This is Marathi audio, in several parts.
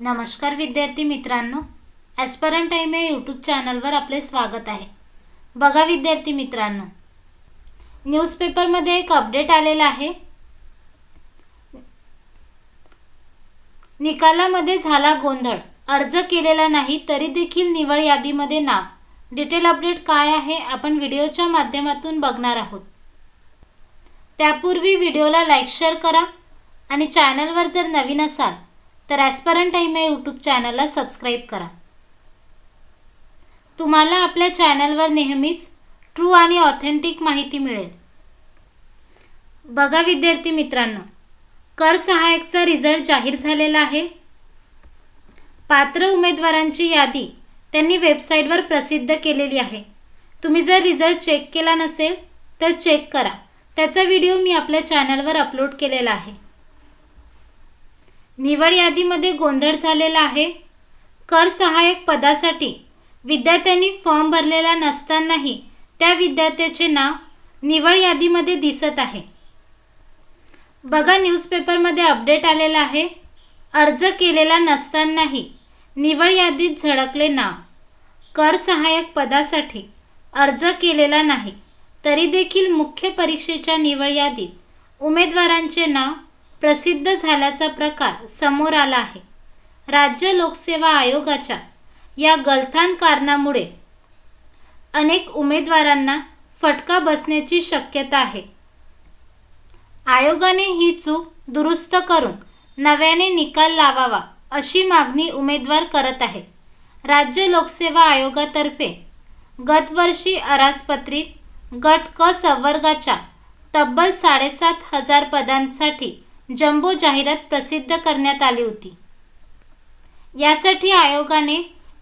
नमस्कार विद्यार्थी मित्रांनो ॲस्परंट टाईम या यूट्यूब चॅनलवर आपले स्वागत आहे. बघा विद्यार्थी मित्रांनो न्यूजपेपरमध्ये एक अपडेट आलेला आहे. निकालामध्ये झाला गोंधळ. अर्ज केलेला नाही तरी देखील निवड यादीमध्ये नाव डिटेल अपडेट काय आहे आपण व्हिडिओच्या माध्यमातून बघणार आहोत. त्यापूर्वी व्हिडिओला लाईक शेअर करा. आणि चॅनलवर जर नवीन असाल तर ॲस्परंट टाईम या यूट्यूब चॅनलला सबस्क्राईब करा. तुम्हाला आपल्या चॅनलवर नेहमीच ट्रू आणि ऑथेंटिक माहिती मिळेल. बघा विद्यार्थी मित्रांनो कर सहाय्यकचा रिझल्ट जाहीर झालेला आहे. पात्र उमेदवारांची यादी त्यांनी वेबसाईटवर प्रसिद्ध केलेली आहे. तुम्ही जर रिझल्ट चेक केला नसेल तर चेक करा. त्याचा व्हिडिओ मी आपल्या चॅनलवर अपलोड केलेला आहे. निवड यादीमध्ये गोंधळ झालेला आहे. कर सहाय्यक पदासाठी विद्यार्थ्यांनी फॉर्म भरलेला नसतानाही त्या विद्यार्थ्याचे नाव निवड यादीमध्ये दिसत आहे. बघा न्यूजपेपरमध्ये अपडेट आलेला आहे. अर्ज केलेला नसतानाही निवड यादीत झळकले नाव. कर सहाय्यक पदासाठी अर्ज केलेला नाही. तरी देखील मुख्य परीक्षेच्या निवड यादीत उमेदवारांचे नाव प्रसिद्ध झाल्याचा प्रकार समोर आला आहे. राज्य लोकसेवा आयोगाच्या या गलथान कारणामुळे अनेक उमेदवारांना फटका बसण्याची शक्यता आहे. आयोगाने ही चूक दुरुस्त करून नव्याने निकाल लावावा अशी मागणी उमेदवार करत आहे. राज्य लोकसेवा आयोगातर्फे गतवर्षी अराजपत्रित गट क संवर्गाच्या तब्बल साडेसात हजार पदांसाठी जम्बो जाहिरात प्रसिद्ध करण्यात आली होती. यासाठी आयोगाने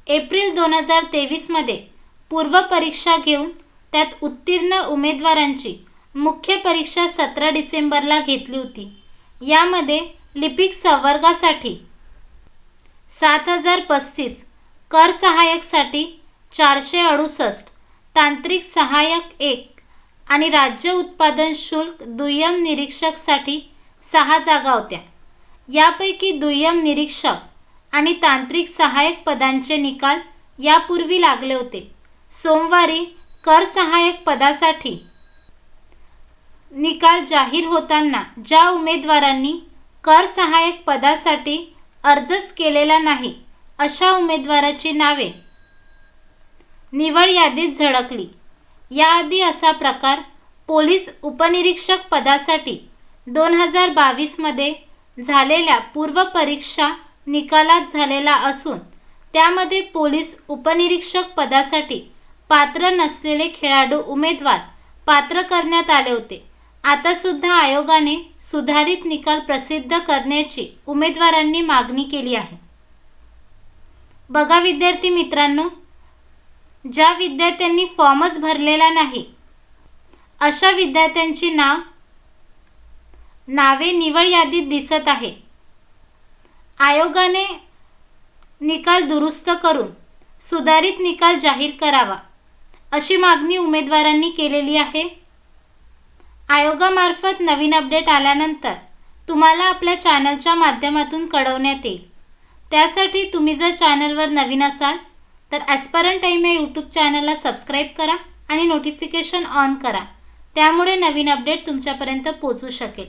एप्रिल दोन हजार तेवीसमध्ये पूर्वपरीक्षा घेऊन त्यात उत्तीर्ण उमेदवारांची मुख्य परीक्षा सतरा डिसेंबरला घेतली होती. यामध्ये लिपिक संवर्गासाठी सात हजार पस्तीस कर सहाय्यकसाठी चारशे अडुसष्ट तांत्रिक सहाय्यक एक आणि राज्य उत्पादन शुल्क दुय्यम निरीक्षकसाठी सहा जागा होत्या. यापैकी दुय्यम निरीक्षक आणि तांत्रिक सहाय्यक पदांचे निकाल यापूर्वी लागले होते. सोमवारी कर सहाय्यक पदासाठी निकाल जाहीर होताना ज्या उमेदवारांनी कर सहाय्यक पदासाठी अर्जच केलेला नाही अशा उमेदवाराची नावे. निवड यादीत झळकली. याआधी असा प्रकार पोलीस उपनिरीक्षक पदासाठी दोन हजार बावीसमध्ये झालेल्या पूर्वपरीक्षा निकालात झालेला असून त्यामध्ये पोलीस उपनिरीक्षक पदासाठी पात्र नसलेले खेळाडू उमेदवार पात्र करण्यात आले होते. आता सुद्धा आयोगाने सुधारित निकाल प्रसिद्ध करण्याची उमेदवारांनी मागणी केली आहे. बघा विद्यार्थी मित्रांनो ज्या विद्यार्थ्यांनी फॉर्मच भरलेला नाही अशा विद्यार्थ्यांची नाव नावे निवड यादीत दिसत आहे. आयोगाने निकाल दुरुस्त करून सुधारित निकाल जाहीर करावा अशी मागणी उमेदवारांनी केलेली आहे. आयोगामार्फत नवीन अपडेट आल्यानंतर तुम्हाला आपल्या चॅनलच्या माध्यमातून कळवण्यात येईल. त्यासाठी तुम्ही जर चॅनलवर नवीन असाल तर ॲस्परंट टाईम या यूट्यूब चॅनलला सबस्क्राईब करा आणि नोटिफिकेशन ऑन करा. त्यामुळे नवीन अपडेट तुमच्यापर्यंत पोचू शकेल.